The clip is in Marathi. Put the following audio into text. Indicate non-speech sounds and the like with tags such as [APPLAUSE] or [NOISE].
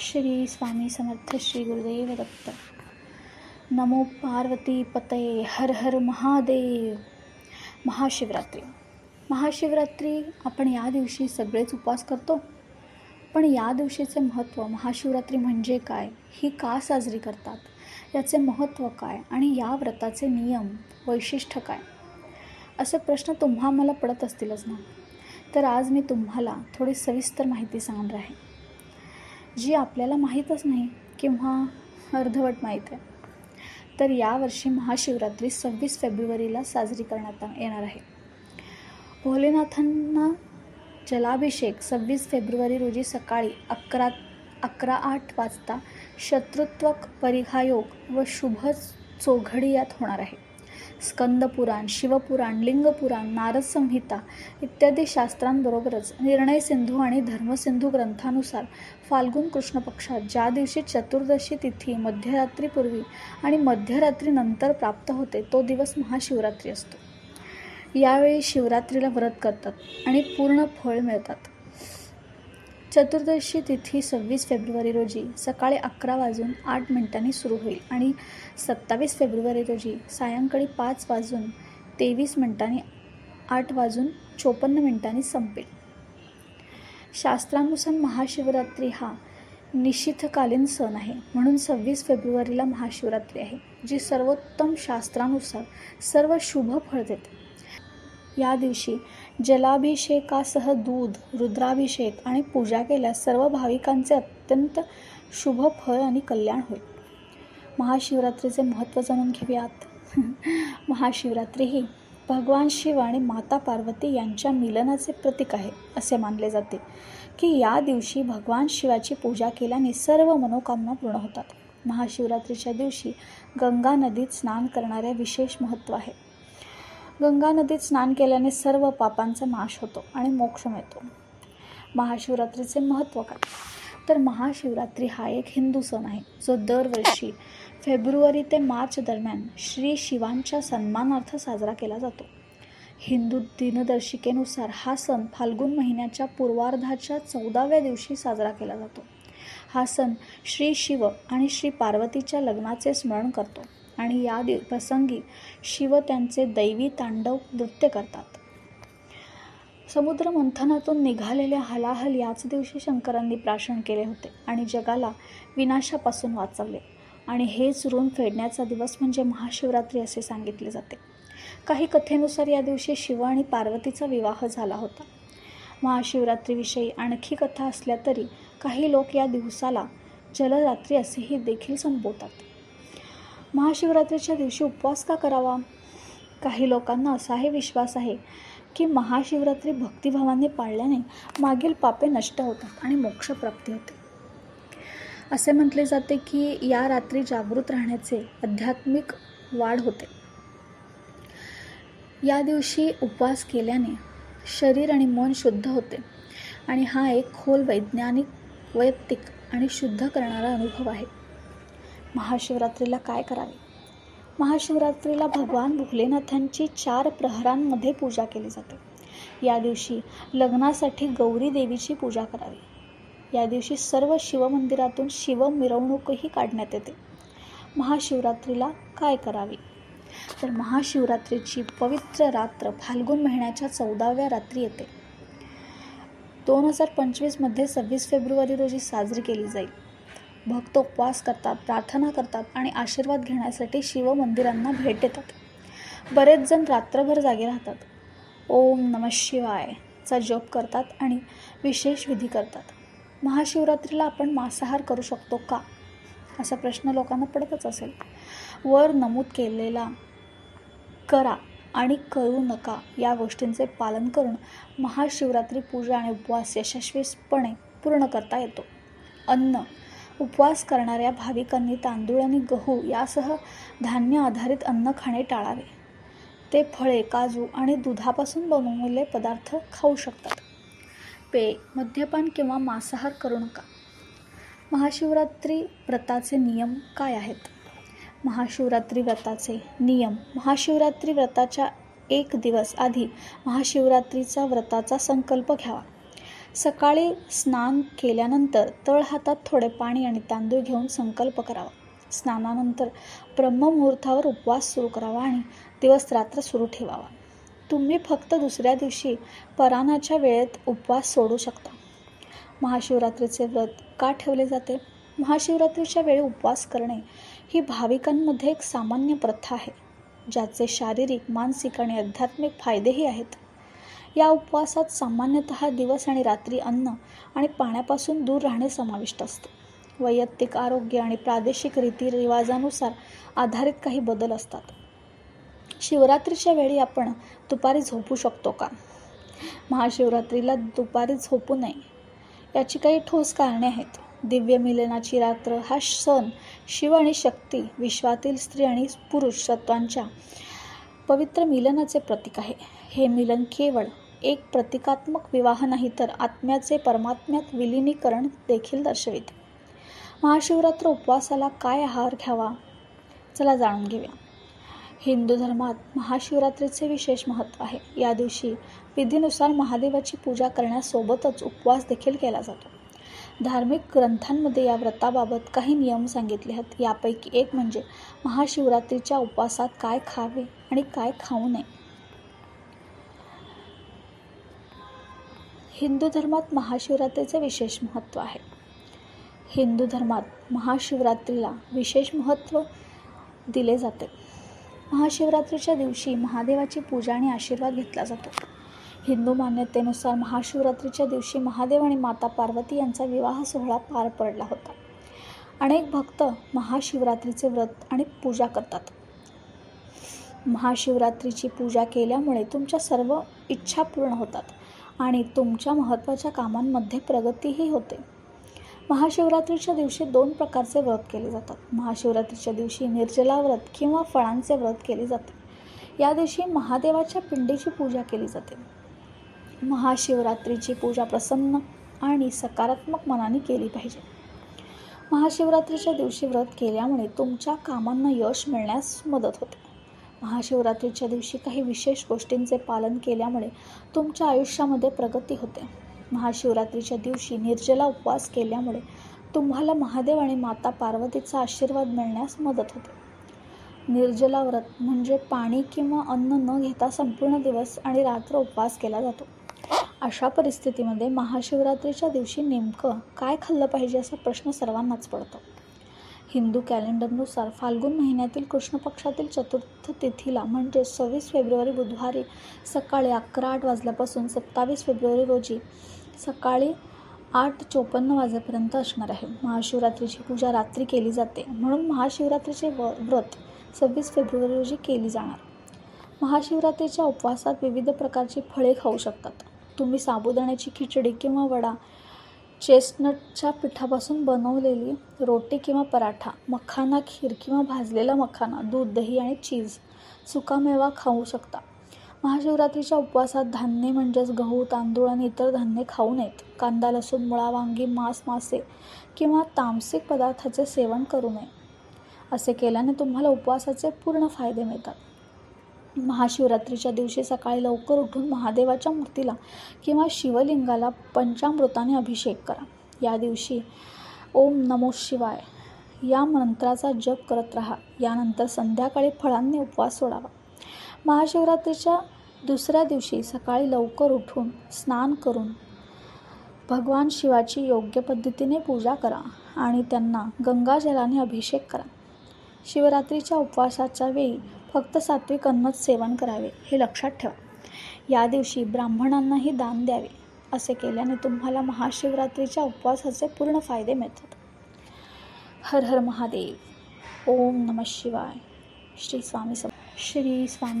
श्री स्वामी समर्थ श्री गुरुदेव दत्त. नमो पार्वती पतये हर हर महादेव. महाशिवरात्री. महाशिवरात्री आपण या दिवशी सगळेच उपवास करतो. पण या दिवशीचे महत्त्व महाशिवरात्री म्हणजे काय ही का साजरी करतात याचे महत्त्व काय आणि या व्रताचे नियम वैशिष्ट्य काय? असे प्रश्न तुम्हा मला पडत असतीलच ना? तर आज मी तुम्हाला थोडी सविस्तर माहिती सांगणार आहे. जी आपल्याला माहीतच नाही किंवा अर्धवट माहीत आहे. तर यावर्षी महाशिवरात्री सव्वीस फेब्रुवारीला साजरी करण्यात येणार आहे. भोलेनाथांना जलाभिषेक सव्वीस फेब्रुवारी रोजी सकाळी अकरा अकरा आठ वाजता शत्रुत्वक परिघायोग व शुभ चोघडी यात होणार आहे. स्कंदपुराण शिवपुराण लिंगपुराण नारद संहिता इत्यादी शास्त्रांबरोबरच निर्णय सिंधू आणि धर्मसिंधू ग्रंथानुसार फाल्गुन कृष्ण पक्षात ज्या दिवशी चतुर्दशी तिथी मध्यरात्रीपूर्वी आणि मध्यरात्रीनंतर प्राप्त होते तो दिवस महाशिवरात्री असतो. यावेळी शिवरात्रीला व्रत करतात आणि पूर्ण फळ मिळतात. चतुर्दशी तिथी सव्वीस फेब्रुवारी रोजी सकाळी अकरा वाजून आठ मिनिटांनी सुरू होईल आणि सत्तावीस फेब्रुवारी रोजी सायंकाळी पाच वाजून तेवीस मिनिटांनी आठ वाजून चोपन्न मिनिटांनी संपेल. शास्त्रानुसार महाशिवरात्री हा निशिथकालीन सण आहे. म्हणून सव्वीस फेब्रुवारीला महाशिवरात्री आहे जी सर्वोत्तम शास्त्रानुसार सर्व शुभ फळ देते. या दिवशी जलाभिषेकासह दूध रुद्राभिषेक आणि पूजा केल्यास सर्व भाविकांचे अत्यंत शुभ फळ आणि कल्याण होईल. महाशिवरात्रीचे महत्त्व जाणून घेऊयात. [LAUGHS] महाशिवरात्री ही भगवान शिव आणि माता पार्वती यांच्या मिलनाचे प्रतीक आहे असे मानले जाते की या दिवशी भगवान शिवाची पूजा केल्याने सर्व मनोकामना पूर्ण होतात. महाशिवरात्रीच्या दिवशी गंगा नदीत स्नान करणाऱ्या विशेष महत्त्व आहे. गंगा नदीत स्नान केल्याने सर्व पापांचा नाश होतो आणि मोक्ष मिळतो महाशिवरात्रीचे महत्त्व काय? तर महाशिवरात्री हा एक हिंदू सण आहे जो दरवर्षी फेब्रुवारी ते मार्च दरम्यान श्री शिवांच्या सन्मानार्थ साजरा केला जातो. हिंदू दिनदर्शिकेनुसार हा सण फाल्गुन महिन्याच्या पूर्वार्धाच्या चौदाव्या दिवशी साजरा केला जातो. हा सण श्री शिव आणि श्री पार्वतीच्या लग्नाचे स्मरण करतो. आणि या दिव प्रसंगी शिव त्यांचे दैवी तांडव नृत्य करतात. समुद्र मंथनातून निघालेल्या हलाहल याच दिवशी शंकरांनी प्राशन केले होते आणि जगाला विनाशापासून वाचवले. आणि हेच ऋण फेडण्याचा दिवस म्हणजे महाशिवरात्री असे सांगितले जाते. काही कथेनुसार या दिवशी शिव आणि पार्वतीचा विवाह झाला होता. महाशिवरात्रीविषयी आणखी कथा असल्या तरी काही लोक या दिवसाला जलरात्री असेही देखील संबोधतात. महाशिवरात्रीच्या दिवशी उपवास का करावा? काही लोकांना असाही विश्वास आहे की महाशिवरात्री भक्तिभावाने पाळल्याने मागील पापे नष्ट होतात आणि मोक्षप्राप्ती होते. असे म्हटले जाते की या रात्री जागृत राहण्याचे आध्यात्मिक वाढ होते. या दिवशी उपवास केल्याने शरीर आणि मन शुद्ध होते आणि हा एक खोल वैज्ञानिक वैयक्तिक आणि शुद्ध करणारा अनुभव आहे. महाशिवरात्रीला काय करावे? महाशिवरात्रीला भगवान भोलेनाथांची चार प्रहरांमध्ये पूजा केली जाते. या दिवशी लग्नासाठी गौरी देवीची पूजा करावी. या दिवशी सर्व शिवमंदिरातून शिव मिरवणूकही काढण्यात येते. महाशिवरात्रीला काय करावे? तर महाशिवरात्रीची पवित्र रात्र फाल्गुन महिन्याच्या चौदाव्या रात्री येते. दोन हजार पंचवीसमध्ये सव्वीस फेब्रुवारी रोजी साजरी केली जाईल. भक्त उपवास करतात प्रार्थना करतात आणि आशीर्वाद घेण्यासाठी शिवमंदिरांना भेट देतात. बरेच जण रात्रभर जागे राहतात. ओम नम शिवायचा जप करतात आणि विशेष विधी करतात. महाशिवरात्रीला आपण मांसाहार करू शकतो का? असा प्रश्न लोकांना पडतच असेल. वर नमूद केलेला करा आणि करू नका या गोष्टींचे पालन करून महाशिवरात्री पूजा आणि उपवास यशस्वीपणे पूर्ण करता येतो. अन्न उपवास करणाऱ्या भाविकांनी तांदूळ आणि गहू यासह धान्य आधारित अन्न खाणे टाळावे. ते फळे काजू आणि दुधापासून बनवलेले पदार्थ खाऊ शकतात. पेय मद्यपान किंवा मांसाहार करू नका. महाशिवरात्री व्रताचे नियम काय आहेत? महाशिवरात्री व्रताचे नियम. महाशिवरात्री व्रताच्या एक दिवस आधी महाशिवरात्रीचा व्रताचा संकल्प घ्यावा. सकाळी स्नान केल्यानंतर तळहातात थोडे पाणी आणि तांदूळ घेऊन संकल्प करावा. स्नानानंतर ब्रह्ममुहूर्तावर उपवास सुरू करावा आणि दिवस रात्र सुरू ठेवावा. तुम्ही फक्त दुसऱ्या दिवशी पराणाच्या वेळेत उपवास सोडू शकता. महाशिवरात्रीचे व्रत का ठेवले जाते? महाशिवरात्रीच्या वेळी उपवास करणे ही भाविकांमध्ये एक सामान्य प्रथा आहे ज्याचे शारीरिक मानसिक आणि आध्यात्मिक फायदेही आहेत. या उपवासात सामान्यतः दिवस आणि रात्री अन्न आणि पाण्यापासून दूर राहणे समाविष्ट असते. वैयक्तिक आरोग्य आणि प्रादेशिक रीतिरिवाजानुसार आधारित काही बदल असतात. शिवरात्रीच्या वेळी आपण दुपारी झोपू शकतो का? महाशिवरात्रीला दुपारी झोपू नये याची काही ठोस कारणे आहेत. दिव्य मिलनाची रात्र हा सण शिव आणि शक्ती विश्वातील स्त्री आणि पुरुष तत्वांच्या पवित्र मिलनाचे प्रतीक आहे. हे मिलन केवळ एक प्रतिकात्मक विवाह नाही तर आत्म्याचे परमात्म्यात विलिनीकरण देखील दर्शविते. महाशिवरात्र उपवासाला काय आहार घ्यावा? चला जाणून घेऊया. हिंदू धर्मात महाशिवरात्रीचे विशेष महत्त्व आहे. या दिवशी विधीनुसार महादेवाची पूजा करण्यासोबतच उपवास देखील केला जातो. धार्मिक ग्रंथांमध्ये या व्रताबाबत काही नियम सांगितले आहेत. यापैकी एक म्हणजे महाशिवरात्रीच्या उपवासात काय खावे आणि काय खाऊ नये. हिंदू धर्मात महाशिवरात्रीचे विशेष महत्त्व आहे. हिंदू धर्मात महाशिवरात्रीला विशेष महत्त्व दिले जाते. महाशिवरात्रीच्या दिवशी महादेवाची पूजा आणि आशीर्वाद घेतला जातो. हिंदू मान्यतेनुसार महाशिवरात्रीच्या दिवशी महादेव आणि माता पार्वती यांचा विवाह सोहळा पार पडला होता. अनेक भक्त महाशिवरात्रीचे व्रत आणि पूजा करतात. महाशिवरात्रीची पूजा केल्यामुळे तुमच्या सर्व इच्छा पूर्ण होतात आणि तुमच्या महत्त्वाच्या कामांमध्ये प्रगतीही होते. महाशिवरात्रीच्या दिवशी दोन प्रकारचे व्रत केले जातात. महाशिवरात्रीच्या दिवशी निर्जला व्रत किंवा फळांचे व्रत केले जाते. या दिवशी महादेवाच्या पिंडीची पूजा केली जाते. महाशिवरात्रीची पूजा प्रसन्न आणि सकारात्मक मनाने केली पाहिजे. महाशिवरात्रीच्या दिवशी व्रत केल्यामुळे तुमच्या कामांना यश मिळण्यास मदत होते. महाशिवरात्रीच्या दिवशी काही विशेष गोष्टींचे पालन केल्यामुळे तुमच्या आयुष्यामध्ये प्रगती होते. महाशिवरात्रीच्या दिवशी निर्जला उपवास केल्यामुळे तुम्हाला महादेव आणि माता पार्वतीचा आशीर्वाद मिळण्यास मदत होते. निर्जला व्रत म्हणजे पाणी किंवा अन्न न घेता संपूर्ण दिवस आणि रात्र उपवास केला जातो. अशा परिस्थितीमध्ये महाशिवरात्रीच्या दिवशी नेमकं काय खाल्लं पाहिजे असा प्रश्न सर्वांनाच पडतो. हिंदू कॅलेंडरनुसार फाल्गुन महिन्यातील कृष्ण पक्षातील चतुर्थ तिथीला म्हणजे सव्वीस फेब्रुवारी बुधवारी सकाळी अकरा आठ वाजल्यापासून सत्तावीस फेब्रुवारी रोजी सकाळी आठ चोपन्न वाजेपर्यंत असणार आहे. महाशिवरात्रीची पूजा रात्री केली जाते. म्हणून महाशिवरात्रीचे व व्रत सव्वीस फेब्रुवारी रोजी केली जाणार. महाशिवरात्रीच्या उपवासात विविध प्रकारची फळे खाऊ शकतात. तुम्ही साबुदाण्याची खिचडी किंवा वडा चेस्टनटच्या पिठापासून बनवलेली रोटी किंवा पराठा मखाना खीर किंवा भाजलेला मखाना दूध दही आणि चीज सुकामेवा खाऊ शकता. महाशिवरात्रीच्या उपवासात धान्य म्हणजेच गहू तांदूळ आणि इतर धान्य खाऊ नयेत. कांदा लसूण मुळा वांगी मांस मासे किंवा तामसिक पदार्थाचे सेवन करू नये. असे केल्याने तुम्हाला उपवासाचे पूर्ण फायदे मिळतात. महाशिवरात्रीच्या दिवशी सकाळी लवकर उठून महादेवाच्या मूर्तीला किंवा शिवलिंगाला पंचामृताने अभिषेक करा. या दिवशी ओम नमो शिवाय. या मंत्राचा जप करत राहा. यानंतर संध्याकाळी फळांनी उपवास सोडावा. महाशिवरात्रीच्या दुसऱ्या दिवशी सकाळी लवकर उठून स्नान करून भगवान शिवाची योग्य पद्धतीने पूजा करा आणि त्यांना गंगाजलाने अभिषेक करा. शिवरात्रीच्या उपवासाच्या वेळी फक्त सात्विक अन्नच सेवन करावे हे लक्षात ठेवा. या दिवशी ब्राह्मणांनाही दान द्यावे असे केल्याने तुम्हाला महाशिवरात्रीच्या उपवासाचे पूर्ण फायदे मिळतात. हर हर महादेव. ओम नम शिवाय. श्री स्वामी सम श्री स्वामी